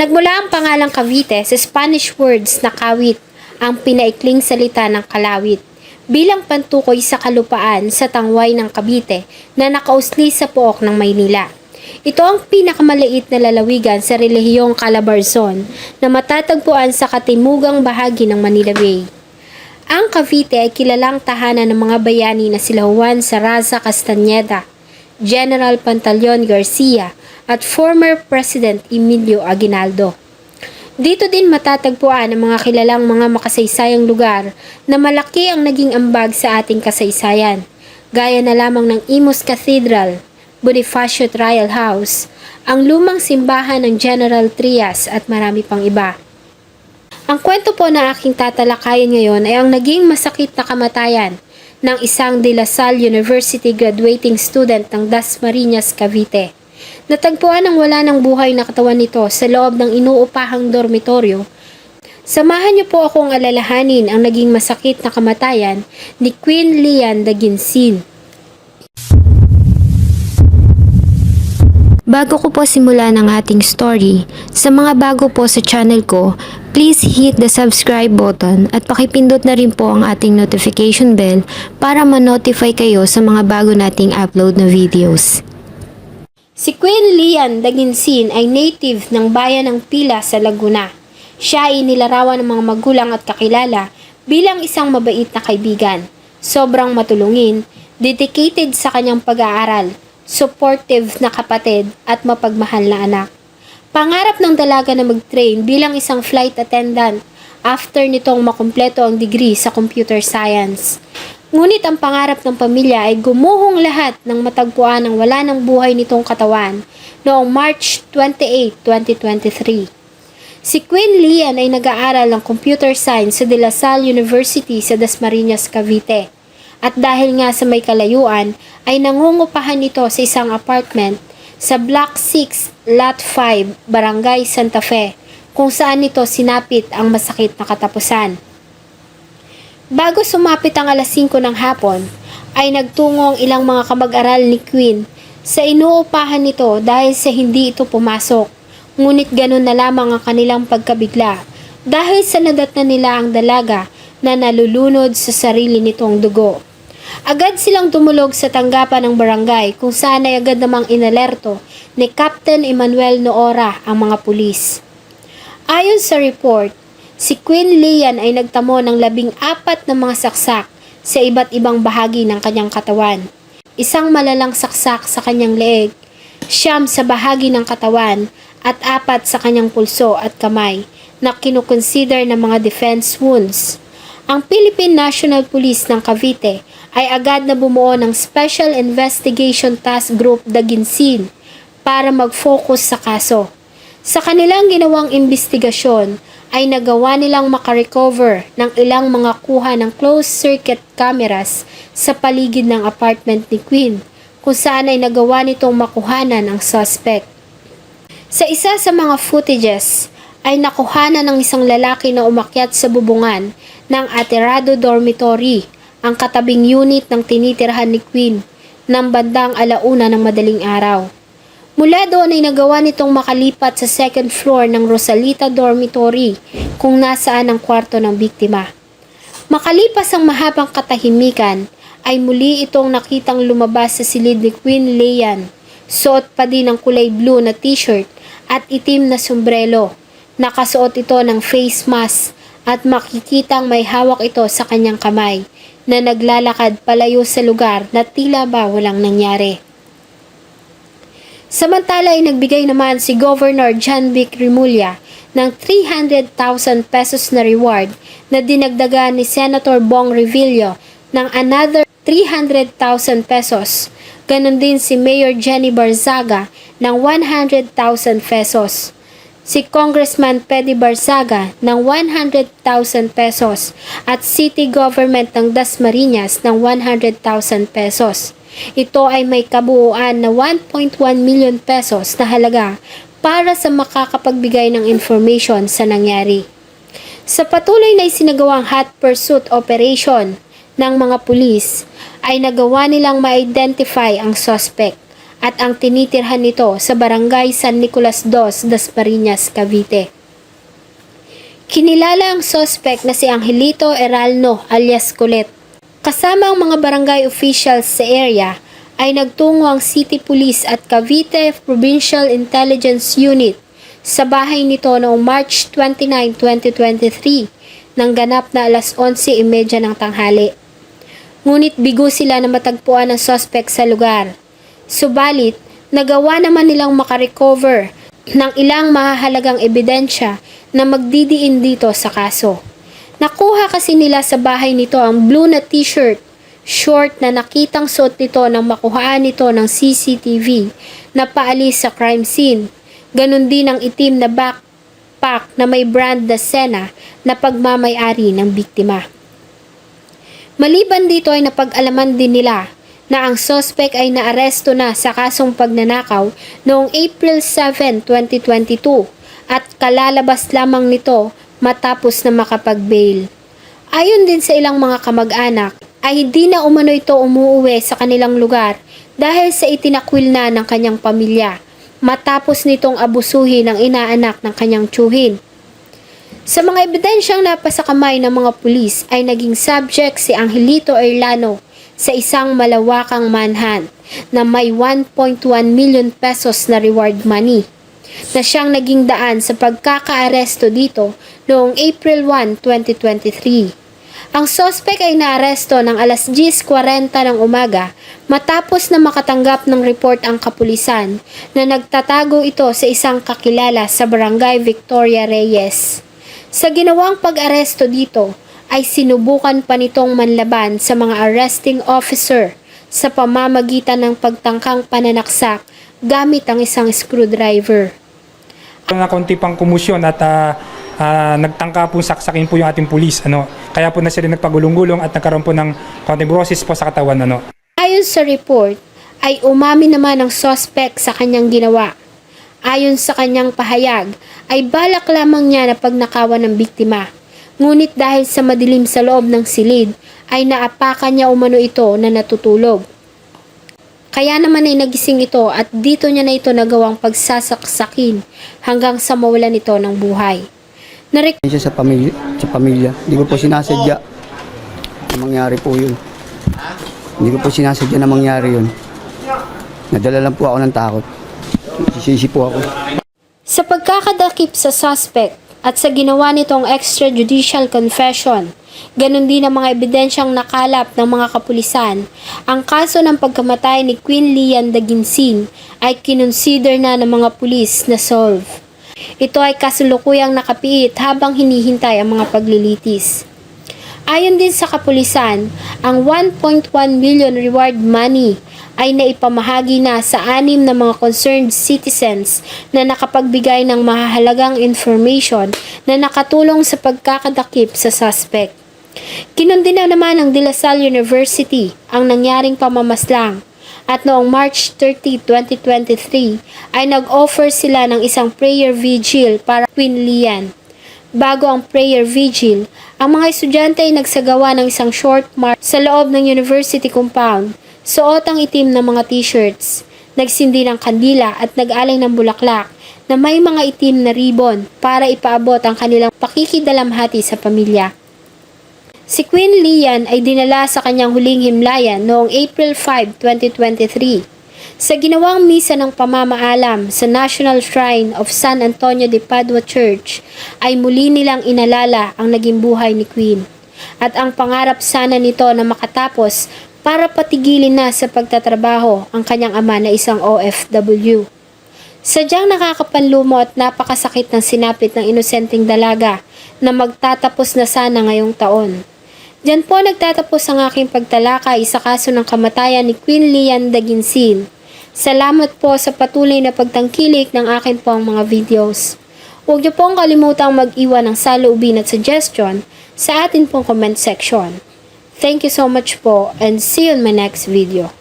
Nagmula ang pangalang Cavite sa Spanish words na kawit, ang pinaikling salita ng kalawit, bilang pantukoy sa kalupaan sa tangway ng Cavite na nakausli sa pook ng Maynila. Ito ang pinakamaliit na lalawigan sa relihiyong Calabarzon na matatagpuan sa katimugang bahagi ng Manila Bay. Ang Cavite ay kilalang tahanan ng mga bayani na sila Juan Saraza Castañeda, General Pantaleon Garcia, at former President Emilio Aguinaldo. Dito din matatagpuan ang mga kilalang mga makasaysayang lugar na malaki ang naging ambag sa ating kasaysayan, gaya na lamang ng Imus Cathedral, Bonifacio Trial House, ang lumang simbahan ng General Trias at marami pang iba. Ang kwento po na aking tatalakayin ngayon ay ang naging masakit na kamatayan ng isang De La Salle University graduating student ng Dasmariñas, Cavite. Natagpuan ang wala ng buhay na katawan nito sa loob ng inuupahang dormitoryo. Samahan niyo po akong alalahanin ang naging masakit na kamatayan ni Queen Lian Daginsin. Bago ko po simulan ang ating story, sa mga bago po sa channel ko, please hit the subscribe button at pakipindot na rin po ang ating notification bell para ma-notify kayo sa mga bago nating upload na videos. Si Queen Lian Daginsin ay native ng bayan ng Pila sa Laguna. Siya ay nilarawan ng mga magulang at kakilala bilang isang mabait na kaibigan. Sobrang matulungin, dedicated sa kanyang pag-aaral, supportive na kapatid at mapagmahal na anak. Pangarap ng dalaga na mag-train bilang isang flight attendant after nitong makumpleto ang degree sa computer science. Ngunit ang pangarap ng pamilya ay gumuhong lahat ng matagpuan ng wala ng buhay nitong katawan noong March 28, 2023. Si Queen Lian ay nag-aaral ng computer science sa De La Salle University sa Dasmariñas, Cavite. At dahil nga sa may kalayuan, ay nangungupahan ito sa isang apartment sa Block 6, Lot 5, Barangay Santa Fe, kung saan nito sinapit ang masakit na katapusan. Bago sumapit ang alas 5 ng hapon, ay nagtungo ang ilang mga kamag-aral ni Queen sa inuupahan nito dahil sa hindi ito pumasok. Ngunit ganun na lamang ang kanilang pagkabigla dahil sa nadat na nila ang dalaga na nalulunod sa sarili nitong dugo. Agad silang dumulog sa tanggapan ng barangay kung saan ay agad namang inalerto ni Captain Emmanuel Noora ang mga pulis. Ayon sa report, si Queen Lian ay nagtamo ng labing apat na mga saksak sa iba't ibang bahagi ng kanyang katawan. Isang malalang saksak sa kanyang leeg, siyam sa bahagi ng katawan at apat sa kanyang pulso at kamay na kinukonsider na mga defense wounds. Ang Philippine National Police ng Cavite ay agad na bumuo ng Special Investigation Task Group Daginsin para mag-focus sa kaso. Sa kanilang ginawang investigasyon ay nagawa nilang makarecover ng ilang mga kuha ng closed-circuit cameras sa paligid ng apartment ni Queen kung saan ay nagawa nitong makuhanan ang suspect. Sa isa sa mga footages ay nakuhanan ng isang lalaki na umakyat sa bubungan ng Aterado Dormitory, ang katabing unit ng tinitirhan ni Queen, ng bandang alauna ng madaling araw. Mula doon ay nagawa nitong makalipat sa second floor ng Rosalita Dormitory kung nasaan ang kwarto ng biktima. Makalipas ang mahabang katahimikan, ay muli itong nakitang lumabas sa silid ni Queen Leyan. Suot pa din ang kulay blue na t-shirt at itim na sombrero. Nakasuot ito ng face mask at makikitang may hawak ito sa kanyang kamay na naglalakad palayo sa lugar na tila ba walang nangyari. Samantala ay nagbigay naman si Governor John Vic Rimulya ng 300,000 pesos na reward na dinagdagan ni Senator Bong Revilla ng another 300,000 pesos. Ganon din si Mayor Jenny Barzaga ng 100,000 pesos. Si Congressman Pedi Barzaga ng 100,000 pesos at City Government ng Dasmariñas ng 100,000 pesos. Ito ay may kabuuan na 1.1 million pesos na halaga para sa makakapagbigay ng information sa nangyari. Sa patuloy na isinagawang hot pursuit operation ng mga pulis, ay nagawa nilang ma-identify ang suspect. at ang tinitirhan nito sa barangay San Nicolas Dos, Dasmariñas, Cavite. Kinilala ang suspect na si Angelito Eralno alias Kulet. Kasama ang mga barangay officials sa area ay nagtungo ang City Police at Cavite Provincial Intelligence Unit sa bahay nito noong March 29, 2023 nang ganap na alas 11.30 ng tanghali. Ngunit bigo sila na matagpuan ng suspect sa lugar. Subalit, nagawa naman nilang makarecover ng ilang mahahalagang ebidensya na magdidiin dito sa kaso. Nakuha kasi nila sa bahay nito ang blue na t-shirt, short na nakitang suot nito nang makuhaan nito ng CCTV na paalis sa crime scene. Ganon din ang itim na backpack na may brand na Sena na pagmamayari ng biktima. Maliban dito ay napag-alaman din nila na ang suspect ay naaresto na sa kasong pagnanakaw noong April 7, 2022 at kalalabas lamang nito matapos na makapag-bail. Ayon din sa ilang mga kamag-anak, ay hindi na umano ito umuuwi sa kanilang lugar dahil sa itinakwil na ng kanyang pamilya matapos nitong abusuhin ang inaanak ng kanyang tsuhin. Sa mga ebidensyang napasa kamay ng mga pulis ay naging subject si Angelito Erlano sa isang malawakang manhunt na may 1.1 million pesos na reward money na siyang naging daan sa pagkakaaresto dito noong April 1, 2023. Ang sospek ay naaresto ng alas 10.40 ng umaga matapos na makatanggap ng report ang kapulisan na nagtatago ito sa isang kakilala sa barangay Victoria Reyes. Sa ginawang pag-aresto dito ay sinubukan pa nitong manlaban sa mga arresting officer sa pamamagitan ng pagtangkang pananaksak gamit ang isang screwdriver. na konti pang kumusyon at ah, ah, nagtangka po saksakin po yung ating pulis ano kaya po na sila nagpagulong-gulong at nagkaroon po ng konting po sa katawan ano Ayon sa report, ay umamin naman ang suspect sa kanyang ginawa. Ayon sa kanyang pahayag, ay balak lamang niya na pagnakawan ng biktima. Ngunit dahil sa madilim sa loob ng silid, ay naapakan niya umano ito na natutulog. Kaya naman ay nagising ito at dito niya na ito nagawang pagsasaksakin hanggang sa mawalan ito ng buhay. Narik siya sa pamilya, sa pamilya. Hindi ko po sinasadya na mangyari po yun. Hindi ko po sinasadya na mangyari yun. Nadala lang po ako ng takot. Sisisi po ako. Sa pagkakadakip sa suspect at sa ginawa nitong extrajudicial confession, ganun din ang mga ebidensyang nakalap ng mga kapulisan, ang kaso ng pagkamatay ni Queen Lian Daginsin ay kinonsider na ng mga pulis na solve. Ito ay kasulukuyang nakapiit habang hinihintay ang mga paglilitis. Ayon din sa kapulisan, ang 1.1 million reward money ay naipamahagi na sa anim na mga concerned citizens na nakapagbigay ng mahalagang information na nakatulong sa pagkakadakip sa suspect. Kinundina naman ng De La Salle University ang nangyaring pamamaslang at noong March 30, 2023 ay nag-offer sila ng isang prayer vigil para Queen Lian. Bago ang prayer vigil, ang mga estudyante ay nagsagawa ng isang short march sa loob ng university compound. Suot ang itim na mga t-shirts, nagsindi ng kandila at nag-alay ng bulaklak na may mga itim na ribbon para ipaabot ang kanilang pakikidalamhati sa pamilya. Si Queen Lian ay dinala sa kanyang huling himlayan noong April 5, 2023. Sa ginawang misa ng pamamaalam sa National Shrine of San Antonio de Padua Church ay muli nilang inalala ang naging buhay ni Queen at ang pangarap sana nito na makatapos para patigilin na sa pagtatrabaho ang kanyang ama na isang OFW. Sadyang nakakapanlumo at napakasakit ng sinapit ng inosenteng dalaga na magtatapos na sana ngayong taon. Diyan po nagtatapos ang aking pagtalakay sa kaso ng kamatayan ni Queen Lian Daginsin. Salamat po sa patuloy na pagtangkilik ng akin pong mga videos. Huwag niyo pong kalimutang mag-iwan ng saloobin at suggestion sa atin pong comment section. Thank you so much po and see you in my next video.